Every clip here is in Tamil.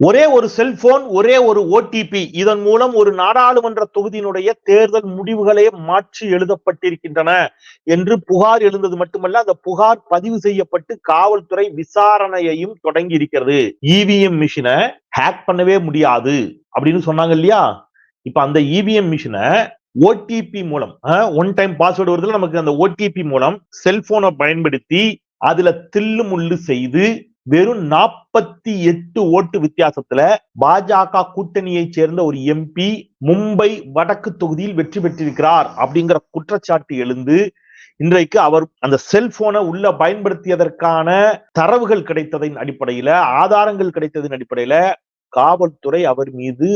ஒரே ஒரு செல்போன் ஒரே ஒரு ஓடிபி இதன் மூலம் ஒரு நாடாளுமன்ற தொகுதியினுடைய தேர்தல் முடிவுகளே மாற்றி எழுதப்பட்டிருக்கின்றன என்று புகார் எழுந்தது மட்டுமல்ல அந்த புகார் பதிவு செய்யப்பட்டு காவல்துறை விசாரணையையும் தொடங்கி இருக்கிறது இவிஎம் மிஷினை ஹேக் பண்ணவே முடியாது அப்படின்னு சொன்னாங்க இல்லையா? இப்ப அந்த இவிஎம் மிஷினை ஓடிபி மூலம் ஒன் டைம் பாஸ்வேர்டு வருதுல நமக்கு அந்த ஓடிபி மூலம் செல்போனை பயன்படுத்தி அதுல தில்லு முள்ளு செய்து வெறும் நாற்பத்தி எட்டு ஓட்டு வித்தியாசத்துல பாஜக கூட்டணியை சேர்ந்த ஒரு எம்பி மும்பை வடக்கு தொகுதியில் வெற்றி பெற்றிருக்கிறார் அப்படிங்கிற குற்றச்சாட்டு எழுந்து இன்றைக்கு அவர் அந்த செல்போனை உள்ள பயன்படுத்தியதற்கான தரவுகள் கிடைத்ததின் அடிப்படையில ஆதாரங்கள் கிடைத்ததின் அடிப்படையில காவல்துறை அவர் மீது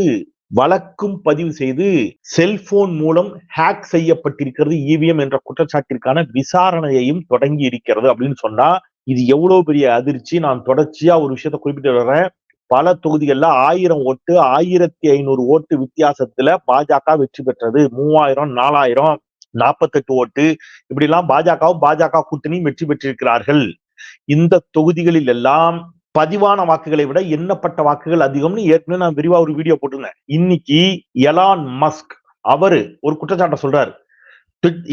வழக்கும் பதிவு செய்து செல்போன் மூலம் ஹேக் செய்யப்பட்டிருக்கிறது இவிஎம் என்ற குற்றச்சாட்டிற்கான விசாரணையையும் தொடங்கி இருக்கிறது அப்படின்னு சொன்னா இது எவ்வளவு பெரிய அதிர்ச்சி? நான் தொடர்ச்சியா ஒரு விஷயத்த குறிப்பிட்டு வர்றேன். பல தொகுதிகள்ல ஆயிரம் ஓட்டு ஆயிரத்தி ஐநூறு ஓட்டு வித்தியாசத்துல பாஜக வெற்றி பெற்றது. மூவாயிரம் நாலாயிரம் நாற்பத்தெட்டு ஓட்டு. இப்படி எல்லாம் பாஜகவும் பாஜக கூட்டணியும் வெற்றி பெற்றிருக்கிறார்கள். இந்த தொகுதிகளில் எல்லாம் பதிவான வாக்குகளை விட எண்ணப்பட்ட வாக்குகள் அதிகம்னு ஏற்கனவே நான் விரிவா ஒரு வீடியோ போட்டிருந்தேன். இன்னைக்கு எலான் மஸ்க் அவரு ஒரு குற்றச்சாட்டை சொல்றாரு.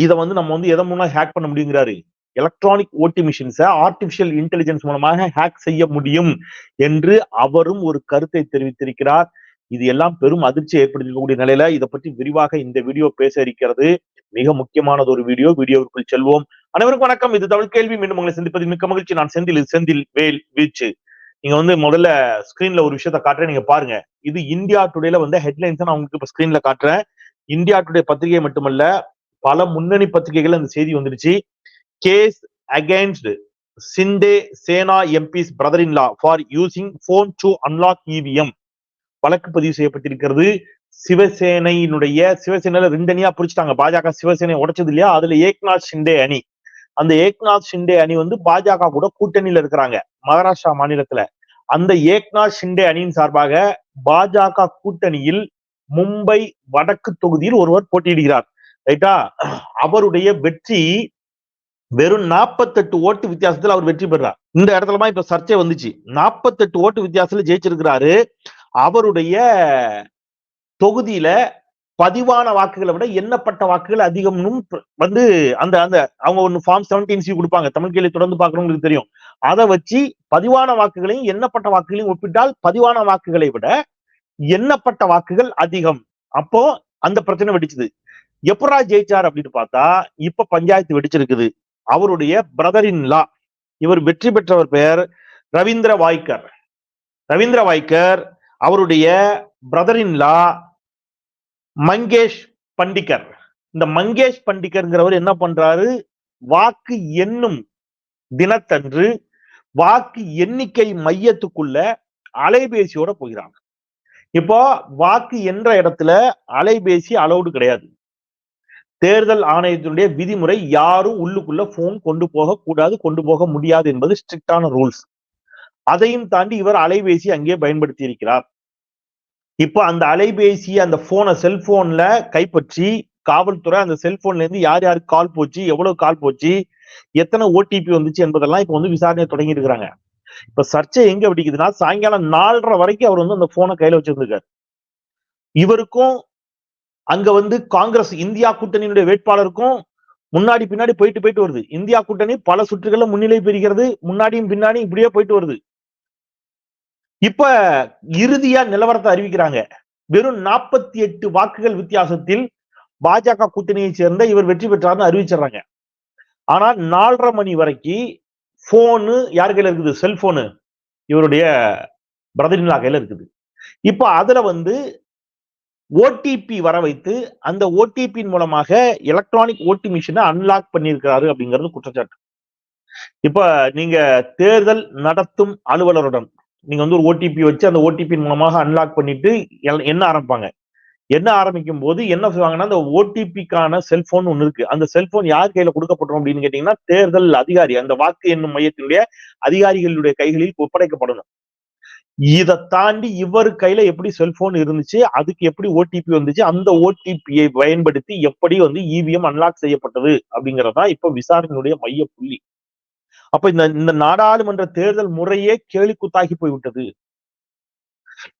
இதை வந்து நம்ம வந்து எதை முன்னா ஹேக் பண்ண முடியுங்கிறாரு. எலக்ட்ரானிக் ஓட்டி மிஷின்ஸை ஆர்டிபிஷியல் இன்டெலிஜென்ஸ் மூலமாக ஹேக் செய்ய முடியும் என்று அவரும் ஒரு கருத்தை தெரிவித்திருக்கிறார். இது எல்லாம் பெரும் அதிர்ச்சி ஏற்படுத்தக்கூடிய நிலையில இதை பற்றி விரிவாக இந்த வீடியோ பேச இருக்கிறது. மிக முக்கியமானது ஒரு வீடியோ வீடியோவுக்குள் செல்வோம். அனைவருக்கும் வணக்கம். இது தமிழ் கேள்வி. மீண்டும் உங்களை சந்திப்பதில் மிக்க மகிழ்ச்சி. நான் செந்தில். செந்தில் வேல் வீச்சு. நீங்க வந்து முதல்ல ஸ்கிரீன்ல ஒரு விஷயத்த காட்டுறேன். நீங்க பாருங்க. இது இந்தியா டுடேல வந்து ஹெட்லைன்ஸ் நான் உங்களுக்கு இப்ப ஸ்கிரீன்ல காட்டுறேன். இந்தியா டுடே பத்திரிகை மட்டுமல்ல பல முன்னணி பத்திரிகைகள் அந்த செய்தி வந்துருச்சு case against Shinde Sena MPs brother in law for using phone to unlock EVM வழக்கு பதிவு செய்யப்பட்டிருக்கிறது. சிவசேனையினுடைய சிவசேனையில ரெண்டு அணியா பிரிச்சுட்டாங்க. பாஜக சிவசேனை உடைச்சது இல்லையா? அதுல ஏக்நாத் ஷிண்டே அணி. அந்த ஏக்நாத் ஷிண்டே அணி வந்து பாஜக கூட கூட்டணியில இருக்கிறாங்க மகாராஷ்டிரா மாநிலத்துல. அந்த ஏக்நாத் ஷிண்டே அணியின் சார்பாக பாஜக கூட்டணியில் மும்பை வடக்கு தொகுதியில் ஒருவர் போட்டியிடுகிறார். ரைட்டா? அவருடைய வெற்றி வெறும் நாற்பத்தெட்டு ஓட்டு வித்தியாசத்துல அவர் வெற்றி பெறார். இந்த இடத்துல இப்ப சர்ச்சை வந்துச்சு. நாற்பத்தெட்டு ஓட்டு வித்தியாசத்துல ஜெயிச்சிருக்கிறாரு. அவருடைய தொகுதியில பதிவான வாக்குகளை விட எண்ணப்பட்ட வாக்குகள் அதிகம்னு வந்து அந்த அந்த அவங்க ஒன்னு ஃபார்ம் செவன்டீன் சி கொடுப்பாங்க. தமிழ் கேள்வி தொடர்ந்து பாக்குறவங்களுக்கு தெரியும். அதை வச்சு பதிவான வாக்குகளையும் எண்ணப்பட்ட வாக்குகளையும் ஒப்பிட்டால் பதிவான வாக்குகளை விட எண்ணப்பட்ட வாக்குகள் அதிகம். அப்போ அந்த பிரச்சனை வெடிச்சுது. எப்படா ஜெயிச்சார் அப்படின்னு பார்த்தா இப்ப பஞ்சாயத்து வெடிச்சிருக்குது. அவருடைய பிரதர் இன் லா இவர் வெற்றி பெற்றவர் பெயர் ரவீந்திர வாய்க்கர். ரவீந்திர வாய்க்கர் அவருடைய பிரதர் இன் லா மங்கேஷ் பண்டிகர். இந்த மங்கேஷ் பண்டிகர்ங்கிறவர் என்ன பண்றாரு? வாக்கு எண்ணும் தினத்தன்று வாக்கு எண்ணிக்கை மையத்துக்குள்ள அலைபேசியோட போகிறாங்க. இப்போ வாக்கு என்ற இடத்துல அலைபேசி அலௌடு கிடையாது. தேர்தல் ஆணையத்தினுடைய விதிமுறை யாரும் உள்ளுக்குள்ள போன் கொண்டு போக கூடாது கொண்டு போக முடியாது என்பது ஸ்ட்ரிக்டான ரூல்ஸ் அதையும் தாண்டி இவர் அலைபேசி அங்கே பயன்படுத்தி இருக்கிறார் இப்போ அந்த அலைபேசி அந்த போனை செல்போன்ல கைப்பற்றி காவல்துறை அந்த செல்போன்ல இருந்து யார் யாருக்கு கால் போச்சு எவ்வளவு கால் போச்சு எத்தனை ஓடிபி வந்துச்சு என்பதெல்லாம் இப்ப வந்து விசாரணை தொடங்கி இருக்கிறாங்க. இப்ப சர்ச்சை எங்க வெடிக்குதுன்னா சாயங்காலம் நாலரை வரைக்கும் அவர் வந்து அந்த போனை கையில வச்சிருந்திருக்காரு. இவருக்கும் அங்க வந்து காங்கிரஸ் இந்தியா கூட்டணியினுடைய வேட்பாளருக்கும் முன்னாடி பின்னாடி போயிட்டு போயிட்டு வருது. இந்தியா கூட்டணி பல சுற்றுகள்ல முன்னிலை பெறுகிறது. முன்னாடியும் பின்னாடியும் இப்படியே போயிட்டு வருது. இப்ப இறுதியா நிலவரத்தை அறிவிக்கிறாங்க. வெறும் நாற்பத்தி எட்டு வாக்குகள் வித்தியாசத்தில் பாஜக கூட்டணியை சேர்ந்த இவர் வெற்றி பெற்றார்னு அறிவிச்சிடுறாங்க. ஆனா நாலரை மணி வரைக்கும் போனு யார் கையில இருக்குது? செல்போனு இவருடைய பிரதரின்லா கையில இருக்குது. இப்ப அதுல வந்து ஓடிபி வர வைத்து அந்த ஓடிபியின் மூலமாக எலக்ட்ரானிக் ஓட்டி மிஷினை அன்லாக் பண்ணியிருக்கிறாரு அப்படிங்கிறது குற்றச்சாட்டு. இப்ப நீங்க தேர்தல் நடத்தும் அலுவலருடன் நீங்க வந்து ஒரு ஓடிபி வச்சு அந்த ஓடிபியின் மூலமாக அன்லாக் பண்ணிட்டு என்ன ஆரம்பிப்பாங்க? என்ன ஆரம்பிக்கும் போது என்ன செய்வாங்கன்னா அந்த ஓடிபிக்கான செல்போன் ஒண்ணு இருக்கு. அந்த செல்போன் யார் கையில கொடுக்கப்படும் அப்படின்னு கேட்டீங்கன்னா தேர்தல் அதிகாரி அந்த வாக்கு எண்ணும் மையத்தினுடைய அதிகாரிகளுடைய கைகளில் ஒப்படைக்கப்படணும். இதை தாண்டி இவர் கையில எப்படி செல்போன் இருந்துச்சு அதுக்கு எப்படி ஓடிபி வந்துச்சு அந்த ஓடிபியை பயன்படுத்தி எப்படி வந்து இவிஎம் அன்லாக் செய்யப்பட்டது அப்படிங்கறதா இப்ப விசாரணையுடைய மைய புள்ளி. அப்ப இந்த இந்த நாடாளுமன்ற தேர்தல் முறையே கேலி குத்தாகி போய்விட்டது.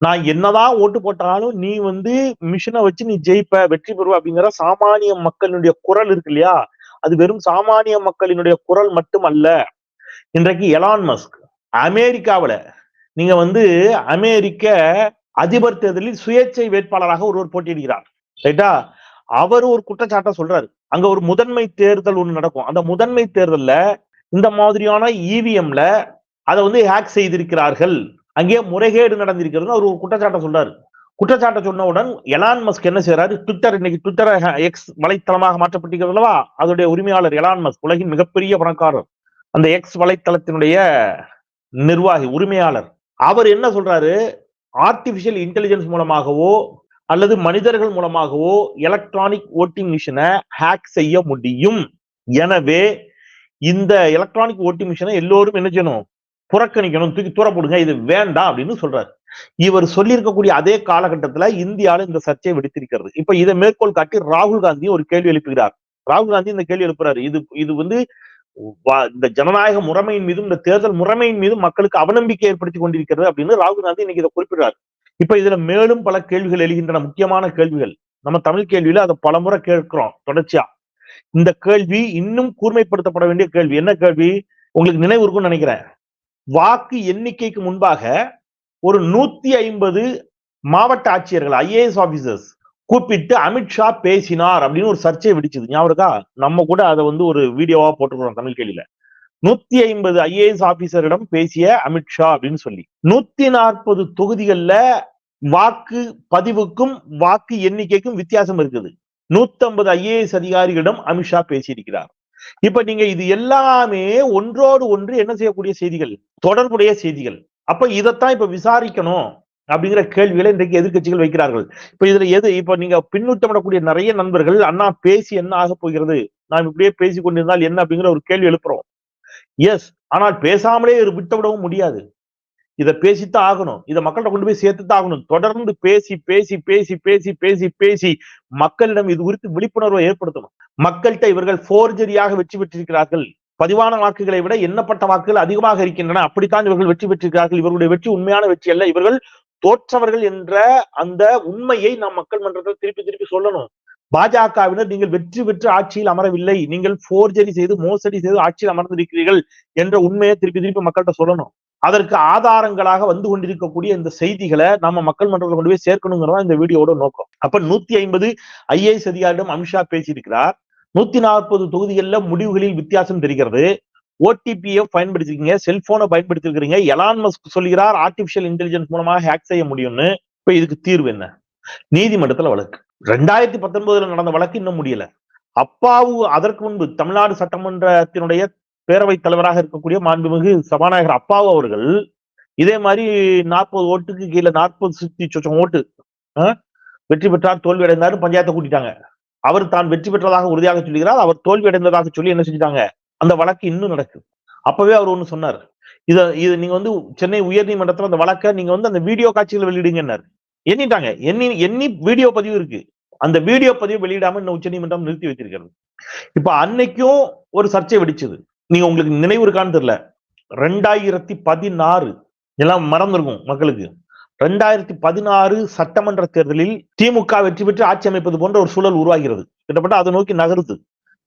நான் என்னதான் ஓட்டு போட்டாலும் நீ வந்து மிஷினை வச்சு நீ ஜெயிப்ப வெற்றி பெறுவ அப்படிங்கிற சாமானிய மக்களினுடைய குரல் இருக்கு இல்லையா? அது வெறும் சாமானிய மக்களினுடைய குரல் மட்டுமல்ல. இன்றைக்கு எலான் மஸ்க் அமெரிக்காவில நீங்க வந்து அமெரிக்க அதிபர் தேர்தலில் சுயேட்சை வேட்பாளராக ஒருவர் போட்டியிடுகிறார். ரைட்டா? அவர் ஒரு குற்றச்சாட்டை சொல்றாரு. அங்க ஒரு முதன்மை தேர்தல் ஒண்ணு நடக்கும். அந்த முதன்மை தேர்தல்ல இந்த மாதிரியான இவிஎம்ல அதை வந்து ஹேக் செய்திருக்கிறார்கள். அங்கே முறைகேடு நடந்திருக்கிறது அவர் ஒரு குற்றச்சாட்டை சொல்றாரு. குற்றச்சாட்டை சொன்னவுடன் எலான் மஸ்க் என்ன செய்யறாரு ட்விட்டர் இன்னைக்கு ட்விட்டர் எக்ஸ் வலைத்தளமாக மாற்றப்பட்டிருக்கிறது அல்லவா? அதோடைய உரிமையாளர் எலான் மஸ்க் உலகின் மிகப்பெரிய பணக்காரர். அந்த எக்ஸ் வலைத்தளத்தினுடைய நிர்வாகி உரிமையாளர். அவர் என்ன சொல்றாரு? ஆர்டிபிஷியல் இன்டெலிஜென்ஸ் மூலமாகவோ அல்லது மனிதர்கள் மூலமாகவோ எலக்ட்ரானிக் ஓட்டிங் மிஷினை ஹேக் செய்ய முடியும். எனவே இந்த எலக்ட்ரானிக் ஓட்டிங் மிஷினை எல்லோரும் என்ன செய்யணும்? புறக்கணிக்கணும். தூக்கி தூர போடுங்க. இது வேண்டாம் அப்படின்னு சொல்றாரு. இவர் சொல்லியிருக்கக்கூடிய அதே காலகட்டத்துல இந்தியாவில் இந்த சர்ச்சை வெடித்திருக்கிறது. இப்ப இதை மேற்கோள் காட்டி ராகுல் காந்தி ஒரு கேள்வி எழுப்புகிறார். ராகுல் காந்தி இந்த கேள்வி எழுப்புறாரு. இது இது வந்து இந்த ஜனநாயக முறைமையின் மீதும் இந்த தேர்தல் முறைமையின் மீதும் மக்களுக்கு அவநம்பிக்கை ஏற்படுத்தி கொண்டிருக்கிறது அப்படின்னு ராகுல் காந்தி இன்னைக்கு இதை குறிப்பிடுறாரு. இப்ப இதுல மேலும் பல கேள்விகள் எழுகின்றன முக்கியமான கேள்விகள். நம்ம தமிழ் கேள்வியில அதை பலமுறை கேட்கிறோம் தொடர்ச்சியா. இந்த கேள்வி இன்னும் கூர்மைப்படுத்தப்பட வேண்டிய கேள்வி. என்ன கேள்வி? உங்களுக்கு நினைவு இருக்கும்னு நினைக்கிறேன். வாக்கு எண்ணிக்கைக்கு முன்பாக ஒரு நூத்தி ஐம்பது மாவட்ட ஆட்சியர்கள் ஐஏஎஸ் ஆபீசர்ஸ் கூப்பிட்டு அமித்ஷா பேசினார் அப்படின்னு ஒரு சர்ச்சை விடிச்சது. ஞாபகம் இருக்கா? நம்ம கூட அதை வந்து ஒரு வீடியோவா போட்டுக்கிறோம் தமிழ் கேள்வியில நூத்தி ஐம்பது ஐஏஎஸ் ஆபீசரிடம் பேசிய அமித்ஷா அப்படின்னு சொல்லி. நூத்தி நாற்பது தொகுதிகள்ல வாக்கு பதிவுக்கும் வாக்கு எண்ணிக்கைக்கும் வித்தியாசம் இருக்குது. நூத்தம்பது ஐஏஎஸ் அதிகாரிகளிடம் அமித்ஷா பேசியிருக்கிறார். இப்ப நீங்க இது எல்லாமே ஒன்றோடு ஒன்று என்ன செய்யக்கூடிய செய்திகள்? தொடர்புடைய செய்திகள். அப்ப இதைத்தான் இப்ப விசாரிக்கணும். அப்படிங்கிற கேள்விகளை இன்றைக்கு எதிர்கட்சிகள் வைக்கிறார்கள். இப்ப இதுல எது? இப்ப நீங்க பின்னூட்டமிடக்கூடிய நிறைய நண்பர்கள் அண்ணா பேசி என்ன ஆக போகிறது? நாம் இப்படியே பேசி கொண்டிருந்தால் என்ன? அப்படிங்கிற ஒரு கேள்வி எழுப்புறோம். எஸ் ஆனால் பேசாமலே விட்டு விடவும் முடியாது. இதை பேசித்தான் ஆகணும். இதை மக்கள்கிட்ட கொண்டு போய் சேர்த்துத்தான் ஆகணும். தொடர்ந்து பேசி பேசி பேசி பேசி பேசி பேசி மக்களிடம் இது குறித்து விழிப்புணர்வை ஏற்படுத்தணும். மக்கள்கிட்ட இவர்கள் போர்ஜரியாக வெற்றி பெற்றிருக்கிறார்கள். பதிவான வாக்குகளை விட எண்ணப்பட்ட வாக்குகள் அதிகமாக இருக்கின்றன. அப்படித்தான் இவர்கள் வெற்றி பெற்றிருக்கிறார்கள். இவர்களுடைய வெற்றி உண்மையான வெற்றி அல்ல. இவர்கள் தோற்றவர்கள் என்ற அந்த உண்மையை நாம் மக்கள் மன்றத்தில் திருப்பி திருப்பி சொல்லணும். பாஜகவினர் நீங்கள் வெற்றி பெற்று ஆட்சியில் அமரவில்லை. நீங்கள் போர்ஜரி செய்து மோசடி செய்து ஆட்சியில் அமர்ந்திருக்கிறீர்கள் என்ற உண்மையை திருப்பி திருப்பி மக்கள்கிட்ட சொல்லணும். அதற்கு ஆதாரங்களாக வந்து கொண்டிருக்கக்கூடிய இந்த செய்திகளை நம்ம மக்கள் மன்றத்தில் கொண்டு போய் சேர்க்கணுங்கிறதா இந்த வீடியோட நோக்கம். அப்ப நூத்தி ஐம்பது ஐஏஎஸ் அதிகாரிடம் அமித்ஷா பேசியிருக்கிறார். நூத்தி நாற்பது தொகுதிகளில் முடிவுகளில் வித்தியாசம் தெரிகிறது. ஓடிபியை பயன்படுத்திருக்கீங்க செல்போனை பயன்படுத்திருக்கிறீங்க. எலான் மஸ்க் சொல்கிறார் ஆர்டிபிஷியல் இன்டெலிஜென்ஸ் மூலமாக ஹேக் செய்ய முடியும்னு. இப்ப இதுக்கு தீர்வு என்ன? நீதிமன்றத்துல வழக்கு. ரெண்டாயிரத்தி பத்தொன்பதுல நடந்த வழக்கு இன்னும் முடியல. அப்பாவு அதற்கு முன்பு தமிழ்நாடு சட்டமன்றத்தினுடைய பேரவைத் தலைவராக இருக்கக்கூடிய மாண்புமிகு சபாநாயகர் அப்பாவு அவர்கள் இதே மாதிரி நாற்பது ஓட்டுக்கு கீழே நாற்பது சுத்தி சொச்சம் ஓட்டு வெற்றி பெற்றார் தோல்வி அடைந்தாரு பஞ்சாயத்தை கூட்டிட்டாங்க. அவர் தான் வெற்றி பெற்றதாக உறுதியாக சொல்லுகிறார் அவர் தோல்வி அடைந்ததாக சொல்லி என்ன செஞ்சிட்டாங்க? அந்த வழக்கு இன்னும் நடக்குது. அப்பவே அவர் ஒண்ணு சொன்னார். இதை இது நீங்க வந்து சென்னை உயர்நீதிமன்றத்துல அந்த வழக்கை நீங்க வந்து அந்த வீடியோ காட்சிகள் வெளியிடுங்கன்னாரு. எண்ணிட்டாங்க. எண்ணி எண்ணி வீடியோ பதிவு இருக்கு. அந்த வீடியோ பதிவு வெளியிடாம இன்னும் உச்ச நீதிமன்றம் நிறுத்தி வைத்திருக்கிறது. இப்ப அன்னைக்கும் ஒரு சர்ச்சை வெடிச்சது. நீங்க உங்களுக்கு நினைவு இருக்கான்னு தெரியல. ரெண்டாயிரத்தி பதினாறு எல்லாம் மறந்துருக்கும் மக்களுக்கு. ரெண்டாயிரத்தி பதினாறு சட்டமன்ற தேர்தலில் திமுக வெற்றி பெற்று ஆட்சி அமைப்பது போன்ற ஒரு சூழல் உருவாகிறது. கிட்டத்தட்ட அதை நோக்கி நகருது.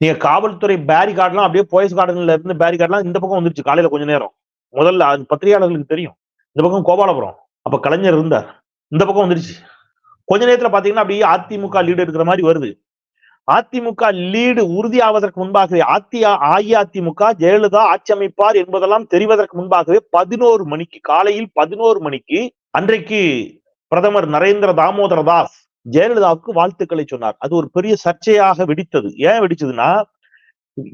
நீங்க காவல்துறை பேரிகார்ட்லாம் அப்படியே போயஸ் கார்டன்ல இருந்து பேரிகார்ட்லாம் இந்த பக்கம் வந்துருச்சு காலையில கொஞ்ச நேரம். முதல்ல பத்திரிகையாளர்களுக்கு தெரியும். இந்த பக்கம் கோபாலபுரம். அப்ப கலைஞர் இருந்தார். இந்த பக்கம் வந்துருச்சு. கொஞ்ச நேரத்துல பாத்தீங்கன்னா அப்படியே அதிமுக லீடு இருக்கிற மாதிரி வருது. அதிமுக லீடு உறுதியாவதற்கு முன்பாகவே அதி அஇஅதிமுக ஜெயலலிதா ஆட்சி அமைப்பார் என்பதெல்லாம் தெரிவதற்கு முன்பாகவே பதினோரு மணிக்கு காலையில் பதினோரு மணிக்கு அன்றைக்கு பிரதமர் நரேந்திர தாமோதர தாஸ் ஜெயலலிதாவுக்கு வாழ்த்துக்களை சொன்னார். அது ஒரு பெரிய சர்ச்சையாக வெடித்தது. ஏன் வெடிச்சதுன்னா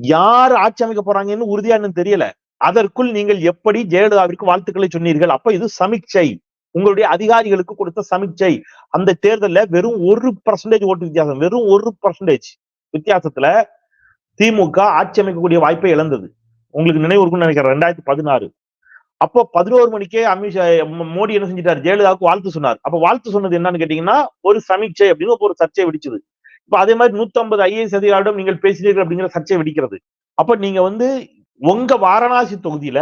யார் ஆட்சி அமைக்க போறாங்கன்னு உறுதியா இன்னும் தெரியல. அதற்குள் நீங்கள் எப்படி ஜெயலலிதாவிற்கு வாழ்த்துக்களை சொன்னீர்கள்? அப்ப இது சமீட்சை உங்களுடைய அதிகாரிகளுக்கு கொடுத்த சமீட்சை அந்த தேர்தலில் வெறும் ஒரு பர்சன்டேஜ் ஓட்டு வித்தியாசம் வெறும் ஒரு பர்சன்டேஜ் வித்தியாசத்துல திமுக ஆட்சி அமைக்கக்கூடிய வாய்ப்பை இழந்தது. உங்களுக்கு நினைவு இருக்கும்னு நினைக்கிறேன். ரெண்டாயிரத்தி பதினாறு. அப்போ பதினோரு மணிக்கே அமித்ஷா மோடி என்ன செஞ்சிட்டாரு? ஜெயலலிதாவுக்கு வாழ்த்து சொன்னார். அப்ப வாழ்த்து சொன்னது என்னன்னு கேட்டீங்கன்னா ஒரு சமீட்சை அப்படின்னு ஒரு சர்ச்சை வெடிச்சது. இப்ப அதே மாதிரி நூத்தி ஐம்பது ஐஏஎஸ் அதிகாரிடம் நீங்கள் பேசினீர்கள் அப்படிங்கிற சர்ச்சை வெடிக்கிறது. அப்ப நீங்க வந்து உங்க வாரணாசி தொகுதியில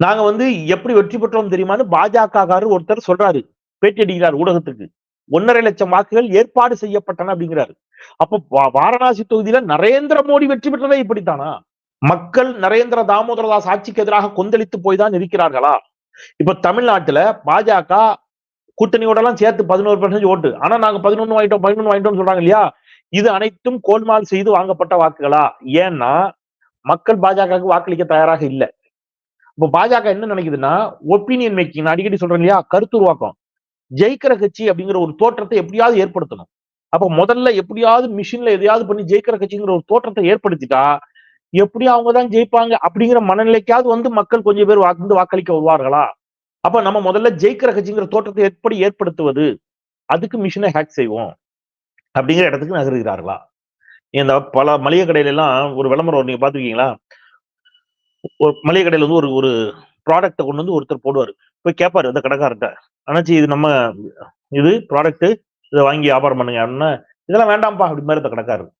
நாங்க வந்து எப்படி வெற்றி பெற்றோம் தெரியுமான்னு பாஜக ஒருத்தர் சொல்றாரு. பேட்டி அடிக்கிறார் ஊடகத்துக்கு. ஒன்னரை லட்சம் வாக்குகள் ஏற்பாடு செய்யப்பட்டன அப்படிங்கிறாரு. அப்ப வாரணாசி தொகுதியில நரேந்திர மோடி வெற்றி பெற்றதே இப்படித்தானா? மக்கள் நரேந்திர தாமோதரதாஸ் ஆட்சிக்கு எதிராக கொந்தளித்து போய் தான் இருக்கிறார்களா? இப்ப தமிழ்நாட்டுல பாஜக கூட்டணியோட எல்லாம் சேர்த்து பதினோரு பர்சன்டேஜ் ஓட்டு. ஆனா நாங்க பதினொன்னு வாங்கிட்டோம் பதினொன்னு வாங்கிட்டோம் சொல்றாங்க இல்லையா? இது அனைத்தும் கோல்மால் செய்து வாங்கப்பட்ட வாக்குகளா? ஏன்னா மக்கள் பாஜகவுக்கு வாக்களிக்க தயாராக இல்ல. இப்போ பாஜக என்ன நினைக்குதுன்னா ஒப்பீனியன் மேக்கிங் நான் அடிக்கடி சொல்றேன் இல்லையா? கருத்துருவாக்கம் ஜெயிக்கிற கட்சி அப்படிங்கிற ஒரு தோற்றத்தை எப்படியாவது ஏற்படுத்தணும். அப்ப முதல்ல எப்படியாவது மிஷின்ல எதையாவது பண்ணி ஜெயிக்கிற கட்சிங்கிற ஒரு தோற்றத்தை ஏற்படுத்திட்டா எப்படி அவங்க தான் ஜெயிப்பாங்க அப்படிங்கிற மனநிலைக்காவது வந்து மக்கள் கொஞ்சம் பேர் வந்து வாக்களிக்க வருவார்களா? அப்ப நம்ம முதல்ல ஜெயிக்கிற கட்சிங்கிற தோற்றத்தை எப்படி ஏற்படுத்துவது? அதுக்கு மிஷினை ஹேக் செய்வோம். அப்படிங்கிற இடத்துக்கு நகருகிறார்களா? இந்த பல மளிகை கடையில எல்லாம் ஒரு விளம்பரம் நீங்க பாத்துருக்கீங்களா ஒரு மளிகை கடையில வந்து ஒரு ஒரு ப்ராடக்டை கொண்டு வந்து ஒருத்தர் போடுவாரு. போய் கேட்பாரு அந்த கடைக்கார்ட்ட அண்ணாச்சி இது நம்ம இது ப்ராடக்ட் இதை வாங்கி வியாபாரம் பண்ணுங்க அப்படின்னா இதெல்லாம் வேண்டாம்ப்பா அப்படி மாதிரி அந்த கடைக்காரர்.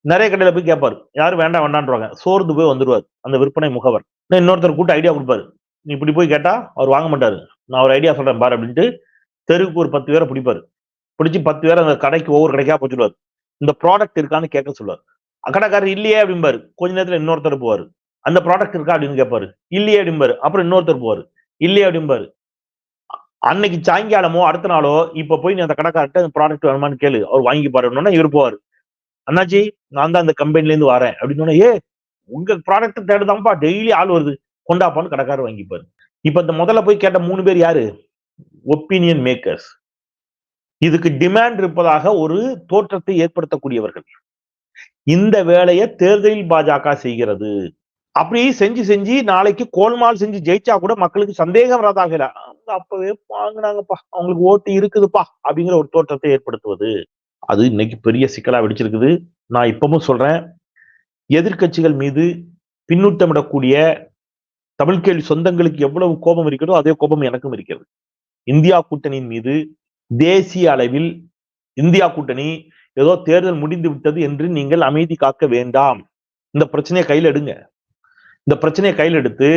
நிறைய கடையில போய் கேட்பாரு யாரும் வேண்டாம் வேண்டான்றாங்க சோர்ந்து போய் வந்துருவார். அந்த விற்பனை முகவர். இன்னொருத்தர் கூட்டு ஐடியா கொடுப்பாரு. நீ இப்படி போய் கேட்டா அவர் வாங்க மாட்டாரு. நான் ஒரு ஐடியா சொல்றேன் பாரு அப்படின்ட்டு தெருவுக்கு ஒரு பத்து பேரை பிடிப்பாரு. பிடிச்சி பத்து பேரை அந்த கடைக்கு ஒவ்வொரு கடைக்கா போச்சுடுவார் இந்த ப்ராடக்ட் இருக்கான்னு கேட்க சொல்லுவார். கடைக்காரர் இல்லையே அப்படிம்பாரு. கொஞ்ச நேரத்துல இன்னொருத்தர் போவாரு. அந்த ப்ராடக்ட் இருக்கா? அப்படின்னு கேட்பாரு. இல்லையே அப்படிம்பாரு. அப்புறம் இன்னொருத்தர் போவாரு. இல்லையே அப்படிம்பாரு. அன்னைக்கு சாயங்காலமோ அடுத்த நாளோ இப்ப போய் நீ அந்த கடைக்கார்ட்ட அந்த ப்ராடக்ட் வேணுமான்னு கேளு. அவர் வாங்கி பாருன்னா இவர் போவார். அண்ணாச்சி நான் தான் அந்த கம்பெனில இருந்து வரேன். அப்படின்னு ஏ உங்க ப்ராடக்ட் தேடுதான்ப்பா டெய்லி ஆள் வருது. கொண்டாப்பான்னு கடைக்காரர் வாங்கிப்பாரு. இப்ப இந்த முதல்ல போய் கேட்ட மூணு பேர் யாரு? ஒப்பீனியன் மேக்கர்ஸ் இதுக்கு டிமாண்ட் இருப்பதாக ஒரு தோற்றத்தை ஏற்படுத்தக்கூடியவர்கள். இந்த வேலையை தேர்தலில் பாஜக செய்கிறது. அப்படி செஞ்சு செஞ்சு நாளைக்கு கோல்மால் செஞ்சு ஜெயிச்சா கூட மக்களுக்கு சந்தேகம் வராதாக அவங்க அப்பவே வாங்கினாங்கப்பா. அவங்களுக்கு ஓட்டு இருக்குதுப்பா அப்படிங்கிற ஒரு தோற்றத்தை ஏற்படுத்துவது. அது இன்னைக்கு பெரிய சிக்கலா வெடிச்சிருக்குது. நான் இப்பவும் சொல்றேன் எதிர்க்கட்சிகள் மீது பின்னூட்டமிடக்கூடிய தமிழ் கேள்வி சொந்தங்களுக்கு எவ்வளவு கோபம் இருக்கிறதோ அதே கோபம் எனக்கும் இருக்கிறது. இந்தியா கூட்டணியின் மீது தேசிய அளவில் இந்தியா கூட்டணி ஏதோ தேர்தல் முடிந்து விட்டது என்று நீங்கள் அமைதி காக்க வேண்டாம். இந்த பிரச்சனையை கையில் எடுங்க. இந்த பிரச்சனையை கையில் எடுத்து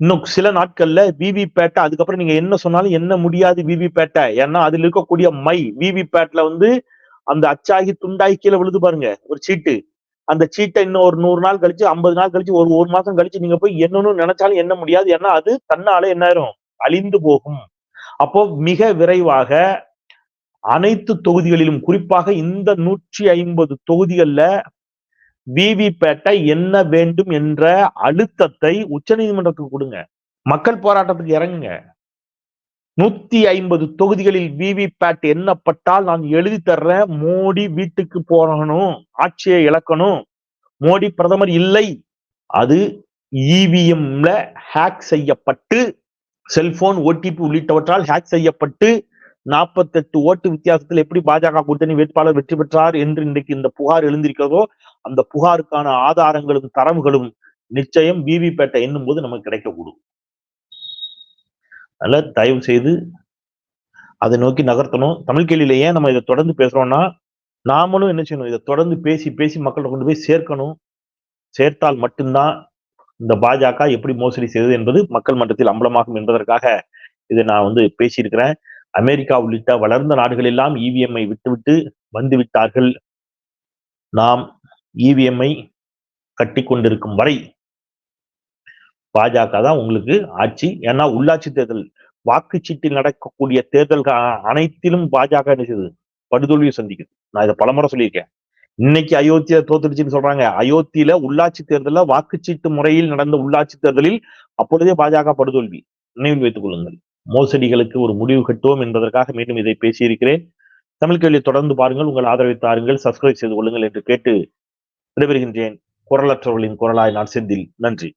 இன்னும் சில நாட்கள்ல விவி பேட்டை அதுக்கப்புறம் நீங்க என்ன சொன்னாலும் என்ன முடியாது விவி பேட்டை ஏன்னா அதுல இருக்கக்கூடிய மை விவி பேட்ல வந்து அந்த அச்சாகி துண்டாகி கீழே விழுது பாருங்க ஒரு சீட்டு. அந்த சீட்டை இன்னும் ஒரு நூறு நாள் கழிச்சு ஐம்பது நாள் கழிச்சு ஒரு ஒரு மாசம் கழிச்சு நீங்க போய் என்னன்னு நினைச்சாலும் என்ன முடியாது. ஏன்னா அது தன்னால என்ன ஆயிரும்? அழிந்து போகும். அப்போ மிக விரைவாக அனைத்து தொகுதிகளிலும் குறிப்பாக இந்த நூற்றி ஐம்பது தொகுதிகள்ல விவிபேட்டை என்ன வேண்டும் என்ற அழுத்தத்தை உச்சநீதிமன்றத்துக்கு கொடுங்க. மக்கள் போராட்டத்துக்கு இறங்குங்க. நூத்தி ஐம்பது தொகுதிகளில் விவிபேட் எண்ணப்பட்டால் நான் எழுதி தர்றேன். மோடி வீட்டுக்கு போகணும் ஆட்சியை இழக்கணும். மோடி பிரதமர் இல்லை. அது இவிஎம்ல ஹேக் செய்யப்பட்டு செல்போன் ஓடிபி உள்ளிட்டவற்றால் ஹேக் செய்யப்பட்டு நாற்பத்தெட்டு ஓட்டு வித்தியாசத்தில் எப்படி பாஜக கூட்டணி வேட்பாளர் வெற்றி பெற்றார் என்று இன்றைக்கு இந்த புகார் எழுந்திருக்கிறதோ அந்த புகாருக்கான ஆதாரங்களும் தரவுகளும் நிச்சயம் விவிபேட்டை எண்ணும் போது நமக்கு கிடைக்கக்கூடும். அதனால தயவு செய்து அதை நோக்கி நகர்த்தணும். தமிழ் கேள்வியில ஏன் நம்ம இதை தொடர்ந்து பேசுறோம்னா நாமளும் என்ன செய்யணும்? இதை தொடர்ந்து பேசி பேசி மக்களை கொண்டு போய் சேர்க்கணும். சேர்த்தால் மட்டும்தான் இந்த பாஜக எப்படி மோசடி செய்தது என்பது மக்கள் மன்றத்தில் அம்பலமாகும் என்பதற்காக இதை நான் வந்து பேசியிருக்கிறேன். அமெரிக்கா உள்ளிட்ட வளர்ந்த நாடுகள் எல்லாம் இவிஎம்ஐ விட்டுவிட்டு வந்து விட்டார்கள் நாம் இவிஎம்ஐ கட்டி கொண்டிருக்கும் வரை பாஜக தான் உங்களுக்கு ஆட்சி. ஏன்னா உள்ளாட்சி தேர்தல் வாக்குச்சீட்டில் நடக்கக்கூடிய தேர்தல் அனைத்திலும் பாஜக என்ன செய்யுது? படுதோல்வியை சந்திக்குது. நான் இதை பலமுறை சொல்லியிருக்கேன். இன்னைக்கு அயோத்தியா தோத்துடுச்சுன்னு சொல்றாங்க. அயோத்தியில உள்ளாட்சி தேர்தலில் வாக்குச்சீட்டு முறையில் நடந்த உள்ளாட்சி தேர்தலில் அப்பொழுதே பாஜக படுதோல்வி. நினைவில் வைத்துக் கொள்ளுங்கள். மோசடிகளுக்கு ஒரு முடிவு கட்டுவோம் என்பதற்காக மீண்டும் இதை பேசியிருக்கிறேன். தமிழ் கேள்வியை தொடர்ந்து பாருங்கள். உங்கள் ஆதரவை தாருங்கள். சப்ஸ்கிரைப் செய்து கொள்ளுங்கள் என்று கேட்டு விடைபெறுகின்றேன். குரலற்றவர்களின் குரலாய் நான் செந்தில். நன்றி.